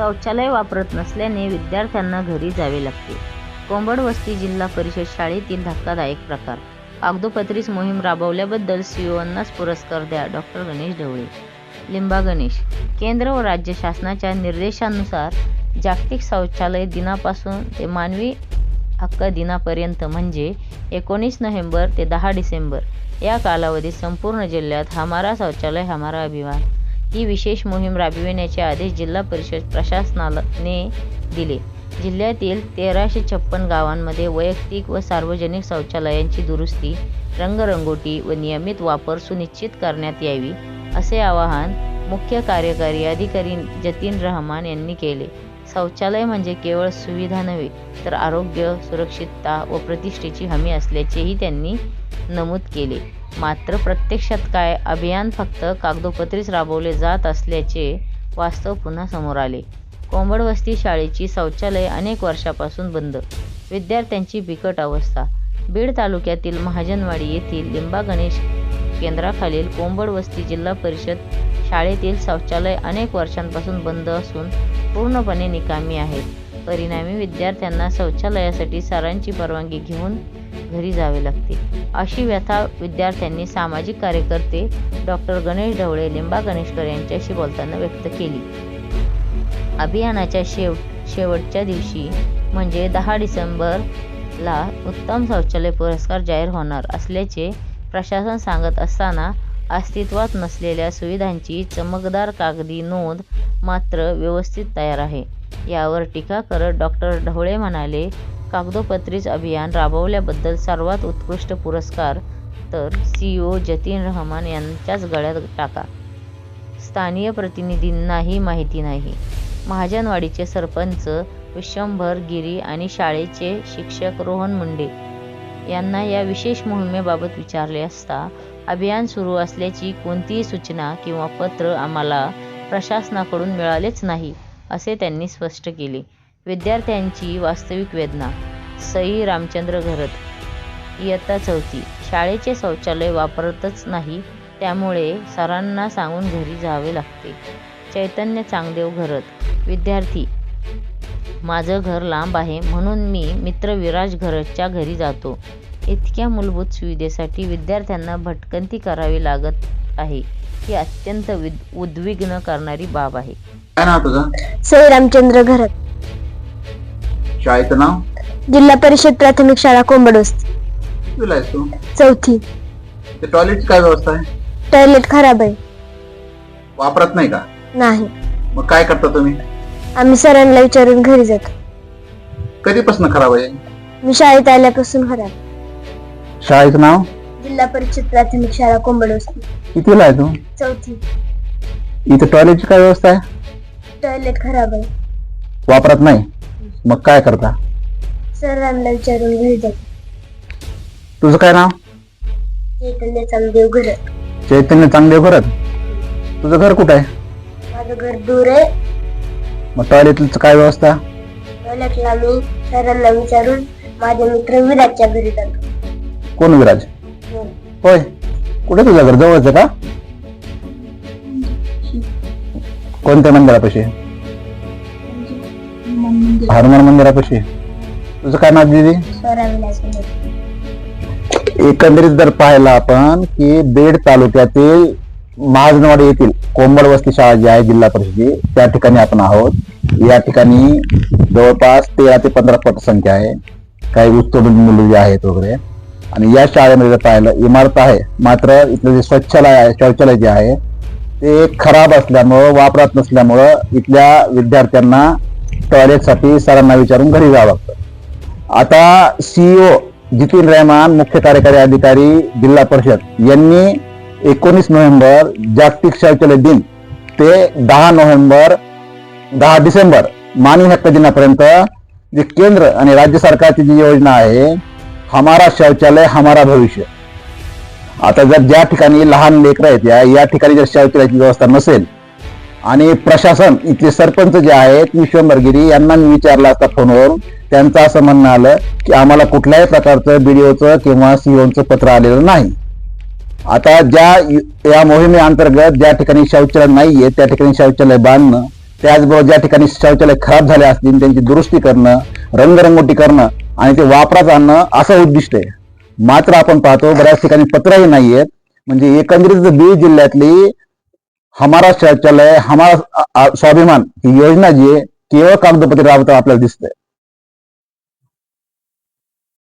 शौचालय वापरत नसल्याने विद्यार्थ्यांना घरी जावे लागते. कोंबड वस्ती जिल्हा परिषद शाळेतील धक्कादायक प्रकार. कागदोपत्रीच मोहीम राबवल्याबद्दल सीओंनाच पुरस्कार द्या डॉक्टर गणेश ढवळे. लिंबा गणेश केंद्र व राज्य शासनाच्या निर्देशानुसार जागतिक शौचालय दिनापासून ते मानवी हक्क दिनापर्यंत म्हणजे एकोणीस नोव्हेंबर ते दहा डिसेंबर या कालावधीत संपूर्ण जिल्ह्यात हमारा शौचालय हमारा अभियान ही विशेष मोहीम राबविण्याचे आदेश जिल्हा परिषद प्रशासनाने दिले. जिल्ह्यातील तेराशे छप्पन गावांमध्ये वैयक्तिक व सार्वजनिक शौचालयांची दुरुस्ती रंगरंगोटी व नियमित वापर सुनिश्चित करण्यात यावी असे आवाहन मुख्य कार्यकारी अधिकारी जतीन रहमान यांनी केले. शौचालय म्हणजे केवळ सुविधा नव्हे तर आरोग्य सुरक्षितता व प्रतिष्ठेची हमी असल्याचेही त्यांनी नमूद केले. मात्र प्रत्यक्षात काय अभियान फक्त कागदोपत्रीच राबवले जात असल्याचे वास्तव पुन्हा समोर आले. कोंबडवस्ती शाळेची शौचालय अनेक वर्षापासून बंद. विद्यार्थ्यांची बिकट अवस्था. बीड तालुक्यातील महाजनवाडी येथील लिंबा गणेश केंद्राखालील कोंबडवस्ती जिल्हा परिषद शाळेतील शौचालय अनेक वर्षांपासून बंद असून पूर्णपणे निकामी आहेत. परिणामी विद्यार्थ्यांना शौचालयासाठी सरांची परवानगी घेऊन घरी जावे लागते. अशी व्यथा विद्यार्थ्यांनी सामाजिक कार्यकर्ते डॉक्टर गणेश ढवळे लिंबा गणेशकर यांच्याशी बोलताना व्यक्त केली. अभियानाच्या शेव शेवटच्या दिवशी म्हणजे दहा डिसेंबरला उत्तम शौचालय पुरस्कार जाहीर होणार असल्याचे प्रशासन सांगत असताना अस्तित्वात नसलेल्या सुविधांची चमकदार कागदी नोंद मात्र व्यवस्थित तयार आहे. यावर टीका करत डॉक्टर ढवळे म्हणाले कागदोपत्रीच अभियान राबवल्याबद्दल सर्वात उत्कृष्ट पुरस्कार तर सीओ जतीन रहमान यांच्याच गळ्यात टाका. स्थानीय प्रतिनिधींनाही माहिती नाही. महाजनवाडीचे सरपंच विश्वंभर गिरी आणि शाळेचे शिक्षक रोहन मुंडे यांना या विशेष मोहिमेबाबत विचारले असता अभियान सुरू असल्याची कोणतीही सूचना किंवा पत्र आम्हाला प्रशासनाकडून मिळालेच नाही असे त्यांनी स्पष्ट केले. विद्यार्थ्यांची वास्तविक वेदना. सई रामचंद्र घरत. इयत्ता चौथी. शाळेचे शौचालय वापरतच नाही त्यामुळे सरांना सांगून घरी जावे लागते. चैतन्य चांगदेव घरत. विद्यार्थी माझं घर लांब आहे म्हणून मी मित्र विराज घरतच्या घरी जातो. इतक्या मूलभूत सुविधेसाठी विद्यार्थ्यांना भटकंती करावी लागत आहे. ही अत्यंत उद्विग्न करणारी बाब आहे. काय नाव तुझं? सई रामचंद्र घरत. शाळेचं नाव? जिल्हा परिषद प्राथमिक शाळा कोंबडवस्ती तुला आहेस तू? चौथी. ते टॉयलेटची काय व्यवस्था आहे? टॉयलेट खराब आहे. वापरत नाही का? नाही. मग काय करता तुम्ही? आम्ही सरांना विचारून घरी जातो. कधीपासून खराब आहे? मी शाळेत आल्यापासून खराब. शाळेचं नाव? जिल्हा परिषद प्राथमिक शाळा कोंबडवस्ती कितीला आहे तू? चौथी. इथे टॉयलेटची काय व्यवस्था आहे? टॉयलेट खराब आहे. वापरत नाही? मग काय करता? सरांना विचारून घरी जातो. तुझं काय नाव? चैतन्य चांगदेव घरत. चैतन्य चांगदेव करत तुझं घर कुठं आहे? माझं घर दूर आहे. मग टॉयलेटचं काय व्यवस्था? टॉयलेटला मी सरांना विचारून माझे मित्र विराजच्या घरी जातो. कोण विराज? होय. कुठे तुझं घर? जवळच आहे का? कोणत्या मंदिरापाशी? हनुमान मंदिरापाशी. तुझं काय नाव दिदी? स्वरा विलास एकंदरीत जर पाहिलं आपण की बीड तालुक्यातील महाजनवाडी येथील कोंबड वस्ती शाळा जी आहे जिल्हा परिषदी त्या ठिकाणी आपण आहोत. या ठिकाणी जवळपास तेरा ते पंधरा पटसंख्या आहे. काही उच्चोडून मुलं जी आहेत वगैरे. आणि या शाळेमध्ये जर पाहिलं इमारत आहे. मात्र इथलं जे स्वच्छालय आहे शौचालय जे आहे ते खराब असल्यामुळं वापरात नसल्यामुळं इथल्या विद्यार्थ्यांना टॉयलेटसाठी सरांना विचारून घरी जावं लागतं. आता सीईओ जितीन रहमान मुख्य कार्यकारी अधिकारी जिल्हा परिषद यांनी एकोणीस नोव्हेंबर जागतिक शौचालय दिन ते दहा नोव्हेंबर दहा डिसेंबर मानवी हक्क दिनापर्यंत जे केंद्र आणि राज्य सरकारची जी योजना आहे हमारा शौचालय हमारा भविष्य. आता जर ज्या ठिकाणी लहान लेकरं आहेत या या ठिकाणी जर शौचालयाची व्यवस्था नसेल आणि प्रशासन इथले सरपंच जे आहेत विश्वंभरगिरी यांना मी विचारलं असता फोनवर त्यांचं असं म्हणणं आलं की आम्हाला कुठल्याही प्रकारचं बीडीओचं किंवा सीओचं पत्र आलेलं नाही. आता ज्या या मोहिमेअंतर्गत ज्या ठिकाणी शौचालय नाहीये त्या ठिकाणी शौचालय बांधणं त्याचबरोबर ज्या ठिकाणी शौचालय खराब झाले असतील त्यांची दुरुस्ती करणं रंगरंगोटी करणं आणि ते वापरात आणणं असं उद्दिष्ट आहे. मात्र आपण पाहतो बऱ्याच ठिकाणी पत्रही नाहीयेत. म्हणजे एकंदरीत बीड जिल्ह्यातली हमारा शौचालय हमारा स्वाभिमान ही योजना जी आहे केवळ कागदपत्री राबवता आपल्याला दिसतंय.